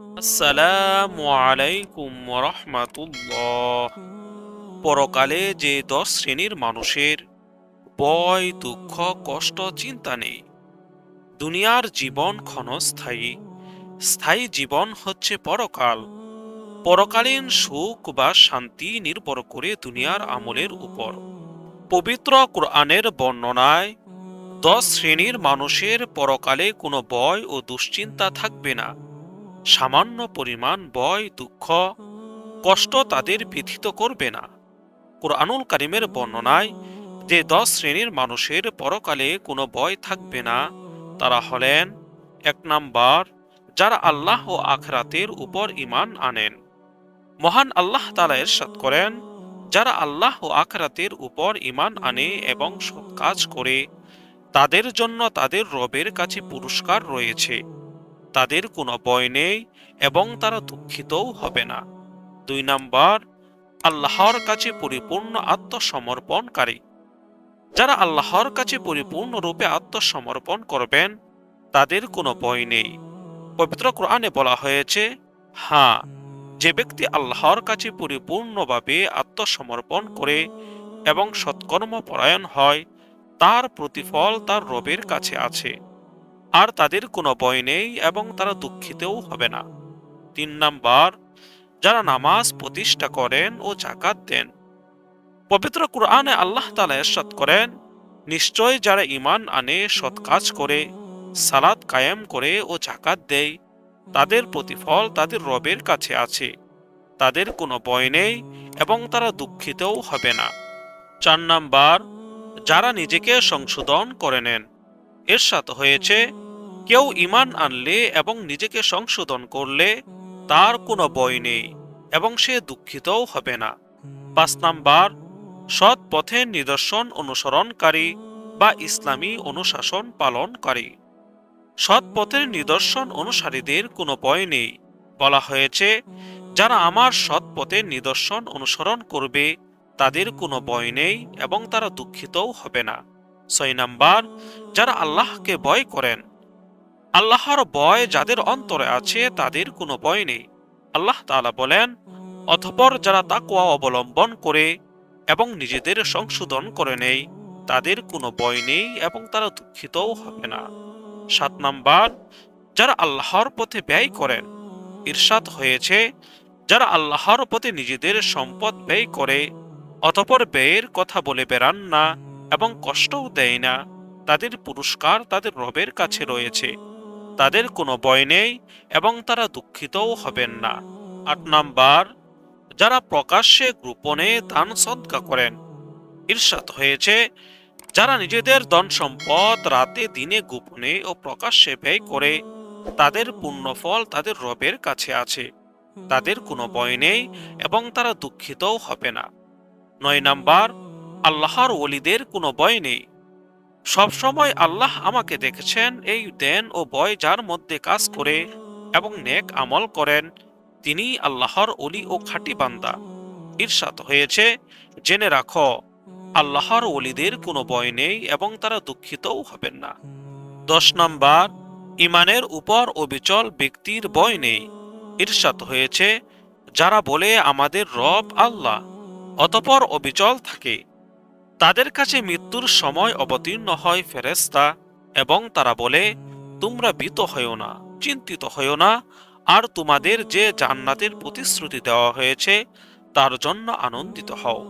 আসসালামু আলাইকুম রহমাতুল্লাহ পরকালে যে দশ শ্রেণির মানুষের ভয়, দুঃখ, কষ্ট, চিন্তা নেই। দুনিয়ার জীবন ক্ষণস্থায়ী। স্থায়ী জীবন হচ্ছে পরকাল। পরকালীন সুখ বা শান্তি নির্ভর করে দুনিয়ার আমলের উপর। পবিত্র কোরআনের বর্ণনায়, দশ শ্রেণির মানুষের পরকালে কোনো ভয় ও দুশ্চিন্তা থাকবে না। সামান্য পরিমাণ ভয়, দুঃখ, কষ্ট তাদের ব্যথিত করবে না। কোরআনুল কারিমের বর্ণনায় যে দশ শ্রেণির মানুষের পরকালে কোনো ভয় থাকবে না, তারা হলেন, এক নাম্বার, যারা আল্লাহ ও আখরাতের উপর ইমান আনেন। মহান আল্লাহ তালা এরশাদ করেন, যারা আল্লাহ ও আখরাতের উপর ইমান আনে এবং সৎ কাজ করে, তাদের জন্য তাদের রবের কাছে পুরস্কার রয়েছে। তাদের কোনো ভয় নেই এবং তারা দুঃখিতও হবে না। দুই নাম্বার, আল্লাহর কাছে পরিপূর্ণ আত্মসমর্পণকারী। যারা আল্লাহর কাছে পরিপূর্ণরূপে আত্মসমর্পণ করবেন, তাদের কোনো ভয় নেই। পবিত্র কোরআনে বলা হয়েছে হ্যাঁ যে ব্যক্তি আল্লাহর কাছে পরিপূর্ণভাবে আত্মসমর্পণ করে এবং সৎকর্ম পরায়ণ হয়, তার প্রতিফল তার রবের কাছে আছে। আর তাদের কোনো ভয় নেই এবং তারা দুঃখিতও হবে না। তিন নাম্বার, যারা নামাজ প্রতিষ্ঠা করেন ও জাকাত দেন। পবিত্র কোরআনে আল্লাহ তালা এরশাদ করেন, নিশ্চয় যারা ইমান আনে, সৎ কাজ করে সালাদ কায়েম করে ও জাকাত দেয়, তাদের প্রতিফল তাদের রবের কাছে আছে। তাদের কোনো ভয় নেই এবং তারা দুঃখিতও হবে না। চার নাম্বার, যারা নিজেকে সংশোধন করে নেন এর সাথে হয়েছে, কেউ ইমান আনলে এবং নিজেকে সংশোধন করলে তার কোনো ভয় নেই এবং সে দুঃখিতও হবে না। পাঁচ নাম্বার, সৎ পথের নিদর্শন অনুসরণকারী বা ইসলামী অনুশাসন পালনকারী। সৎ পথের নিদর্শন অনুসারীদের কোনো ভয় নেই। বলা হয়েছে, যারা আমার সৎ পথের নিদর্শন অনুসরণ করবে, তাদের কোনো ভয় নেই এবং তারা দুঃখিতও হবে না। ছয় নাম্বার, যারা আল্লাহকে ভয় করেন। আল্লাহর ভয় যাদের অন্তরে আছে, তাদের কোনো ভয় নেই। আল্লাহ তাআলা বলেন অথপর যারা তাকওয়া অবলম্বন করে এবং নিজেদের সংশোধন করে নেই, তাদের কোনো ভয় নেই এবং তারা দুঃখিতও হবে না। সাত নাম্বার, যারা আল্লাহর পথে ব্যয় করেন ঈর্ষাদ হয়েছে, যারা আল্লাহর পথে নিজেদের সম্পদ ব্যয় করে, অতপর ব্যয়ের কথা বলে বেড়ান না এবং কষ্টও দেয় না। তাদের পুরস্কার তাদের রবের কাছে রয়েছে। তাদের কোনো ভয় নেই এবং তারা দুঃখিতও হবেন না। আট নাম্বার, যারা প্রকাশ্যে গোপনে দান সদকা করেন। ঈর্ষাদ হয়েছে, যারা নিজেদের ধন সম্পদ রাতে দিনে গোপনে ও প্রকাশ্যে ব্যয় করে, তাদের পুণ্যফল তাদের রবের কাছে আছে। তাদের কোনো ভয় নেই এবং তারা দুঃখিতও হবে না। নয় নাম্বার আল্লাহর ওলিদের কোনো ভয় নেই। সবসময় আল্লাহ আমাকে দেখেছেন, এই দেন ও ভয় যার মধ্যে কাজ করে এবং নেক আমল করেন তিনি আল্লাহর অলি ও খাঁটি বান্দা। ঈর্ষাদ হয়েছে, জেনে রাখো, আল্লাহর ওলিদের কোনো ভয় নেই এবং তারা দুঃখিতও হবেন না। দশ নম্বর ইমানের উপর অবিচল ব্যক্তির ভয় নেই। ঈর্ষাদ হয়েছে, যারা বলে আমাদের রব আল্লাহ, অতপর অবিচল থাকে। তাদের কাছে মৃত্যুর সময় অবতীর্ণ হয় ফেরেস্তা এবং তারা বলে, তোমরা ভীত হয়েও না, চিন্তিত হয়েও না, আর তোমাদের যে জান্নাতের প্রতিশ্রুতি দেওয়া হয়েছে, তার জন্য আনন্দিত হও।